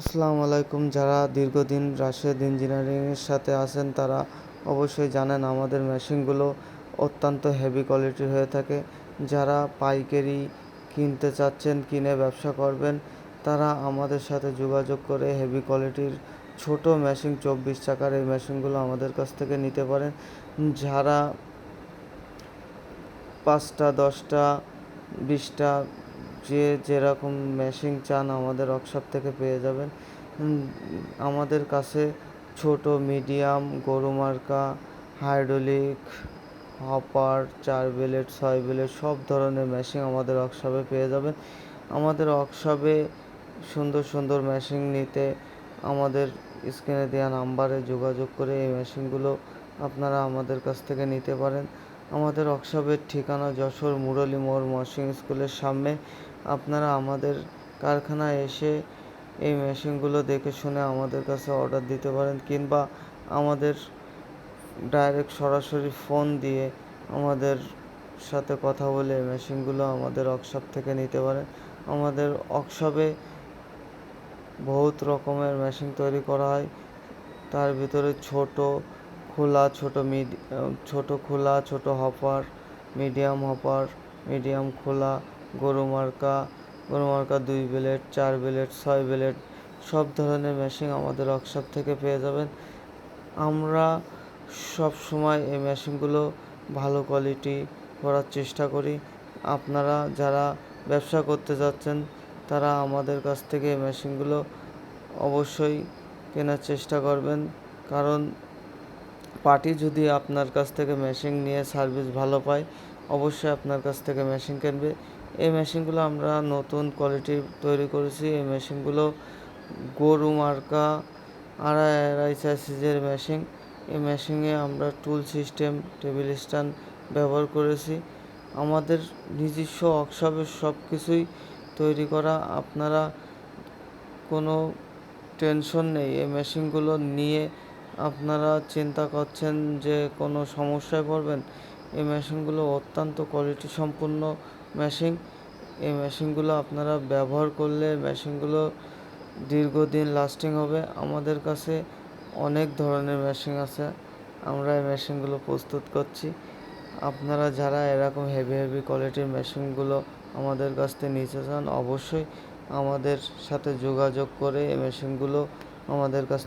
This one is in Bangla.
আসসালামু আলাইকুম। যারা দীর্ঘদিন রাশেদ ইঞ্জিনিয়ারিংয়ের সাথে আছেন, তারা অবশ্যই জানেন আমাদের মেশিনগুলো অত্যন্ত হেভি কোয়ালিটির হয়ে থাকে। যারা পাইকারি কিনতে চাচ্ছেন, কিনে ব্যবসা করবেন, তারা আমাদের সাথে যোগাযোগ করে হেভি কোয়ালিটির ছোট মেশিন চব্বিশ চাকার এই মেশিনগুলো আমাদের কাছ থেকে নিতে পারেন। যারা পাঁচটা, দশটা, বিশটা যে যেরকম মেশিন চান আমাদের ওয়ার্কশপ থেকে পেয়ে যাবেন। আমাদের কাছে ছোট মিডিয়াম গরু মার্কা হাইড্রোলিক হপার চার ব্লেড ছয় ব্লেড সব ধরনের মেশিন আমাদের ওয়ার্কশপে পেয়ে যাবেন। আমাদের ওয়ার্কশপে সুন্দর সুন্দর মেশিন নিতে আমাদের স্ক্রিনে দেওয়া নাম্বারে যোগাযোগ করে এই মেশিনগুলো আপনারা আমাদের কাছ থেকে নিতে পারেন। আমাদের ওয়ার্কশপের ঠিকানা যশোর মুরলী মোড় মর্সিং স্কুলের সামনে। আপনারা আমাদের কারখানায় এসে এই মেশিনগুলো দেখে শুনে আমাদের কাছে অর্ডার দিতে পারেন কিংবা আমাদের ডাইরেক্ট সরাসরি ফোন দিয়ে আমাদের সাথে কথা বলে মেশিনগুলো আমাদের ওয়ার্কশপ থেকে নিতে পারেন। আমাদের ওয়ার্কশপে বহুত রকমের মেশিন তৈরি করা হয়। তার ভিতরে ছোট খোলা, ছোট মিড ছোট খোলা, ছোট হপার মিডিয়াম হপার মিডিয়াম খোলা গরু মার্কা গরু মার্কা দুই ব্লেড, চার ব্লেড, ছয় ব্লেড, সব ধরনের মেশিন আমাদের ওয়ার্কশপ থেকে পেয়ে যাবেন। আমরা সব সময় এই মেশিনগুলো ভালো কোয়ালিটি করার চেষ্টা করি। আপনারা যারা ব্যবসা করতে যাচ্ছেন, তারা আমাদের কাছ থেকে এই মেশিনগুলো অবশ্যই কেনার চেষ্টা করবেন। কারণ পার্টি যদি আপনার কাছ থেকে মেশিন নিয়ে সার্ভিস ভালো পায়, অবশ্যই আপনার কাছ থেকে মেশিন কিনবে। এই মেশিনগুলো আমরা নতুন কোয়ালিটির তৈরি করেছি। এই মেশিনগুলো গরু মার্কা, আড়াই আড়াই চার সিজের মেশিন এই মেশিনে আমরা টুল সিস্টেম টেবিল স্ট্যান্ড ব্যবহার করেছি। আমাদের নিজস্ব ওয়ার্কশপের সব কিছুই তৈরি করা। আপনারা কোনো টেনশন নেই। এই মেশিনগুলো নিয়ে আপনারা চিন্তা করছেন যে কোনো সমস্যায় পড়বেন? এই মেশিনগুলো অত্যন্ত কোয়ালিটি সম্পন্ন মেশিন এই মেশিনগুলো আপনারা ব্যবহার করলে মেশিনগুলো দীর্ঘদিন লাস্টিং হবে। আমাদের কাছে অনেক ধরনের মেশিন আছে। আমরা এই মেশিনগুলো প্রস্তুত করছি। আপনারা যারা এরকম হেভি হেভি কোয়ালিটির মেশিনগুলো আমাদের কাছ থেকে নিতে চান, অবশ্যই আমাদের সাথে যোগাযোগ করে এই মেশিনগুলো আমাদের কাছ থেকে